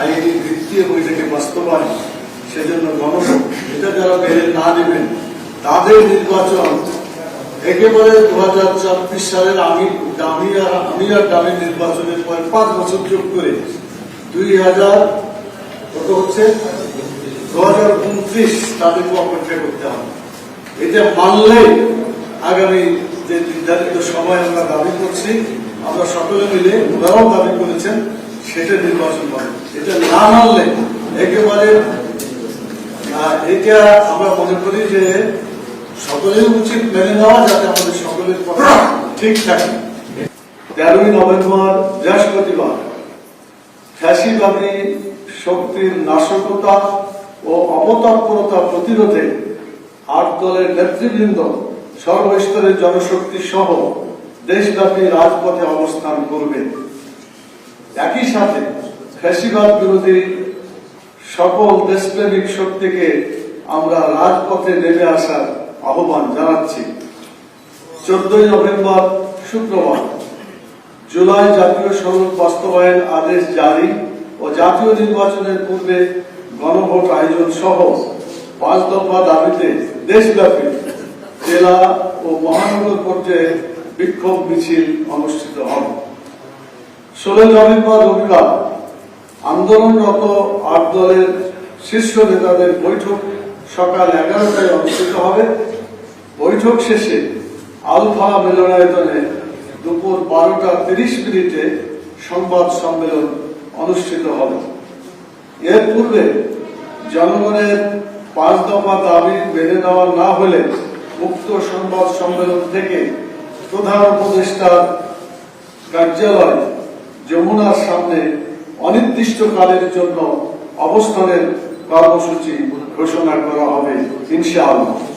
আইনি ভিত্তি এবং এটাকে বাস্তবায়ন, সেজন্য এটা যারা নির্বাচন একেবারে দু হাজার চব্বিশ সালের আমি আর আমি নির্বাচনের পর পাঁচ বছর যোগ করে দুই হাজার, কত হচ্ছে? দু হাজার উনত্রিশ তাদেরকে করতে হবে। এটা মানলে আগামী যে নির্ধারিত সময় আমরা দাবি করছি আমরা সকলে মিলে ওনারাও দাবি করেছেন, সেটা নির্বাচন করে এটা না মানলে একেবারে এটা আমরা মনে করি যে সকলের উচিত মেনে নেওয়া যাতে আমাদের সকলের কথা ঠিক থাকে। তেরোই নভেম্বর, বৃহস্পতিবার, ফ্যাসিবাদী শক্তির নাশকতা ও অপতৎপরতা প্রতিরোধে আট দলের নেতৃবৃন্দ, সর্বস্তরের জনশক্তি সহ দেশব্যাপী রাজপথে অবস্থান করবে একই সাথে ফ্যাসিবাদ বিরোধী সকল দেশপ্রেমিক শক্তিকে আমরা রাজপথে নেমে আসার আহ্বান জানাচ্ছি। চোদ্দই নভেম্বর, শুক্রবার, জুলাই জাতীয় সড়ক বাস্তবায়ন আদেশ জারি ও জাতীয় নির্বাচনের পূর্বে গণভোট আয়োজন সহ পাঁচ দফা দাবিতে দেশব্যাপী, জেলা ও মহানগর পর্যায়ে বিক্ষোভ মিছিল অনুষ্ঠিত হবে। ষোলোই নভেম্বর রবিবার আন্দোলনরত আট দলের শীর্ষ নেতাদের বৈঠক সকাল এগারোটায় অনুষ্ঠিত হবে। বৈঠক শেষে আলফা মিলনায়তনে দুপুর বারোটা তিরিশ মিনিটে সংবাদ সম্মেলন অনুষ্ঠিত হবে। এর পূর্বে জনগণের পাঁচ দফা দাবি মেনে নেওয়া না হলে মুক্ত সংবাদ সম্মেলন থেকে প্রধান উপদেষ্টার কার্যালয় যমুনার সামনে অনির্দিষ্টকালের জন্য অবস্থানের কর্মসূচি ঘোষণা করা হবে ইনশাআল্লাহ।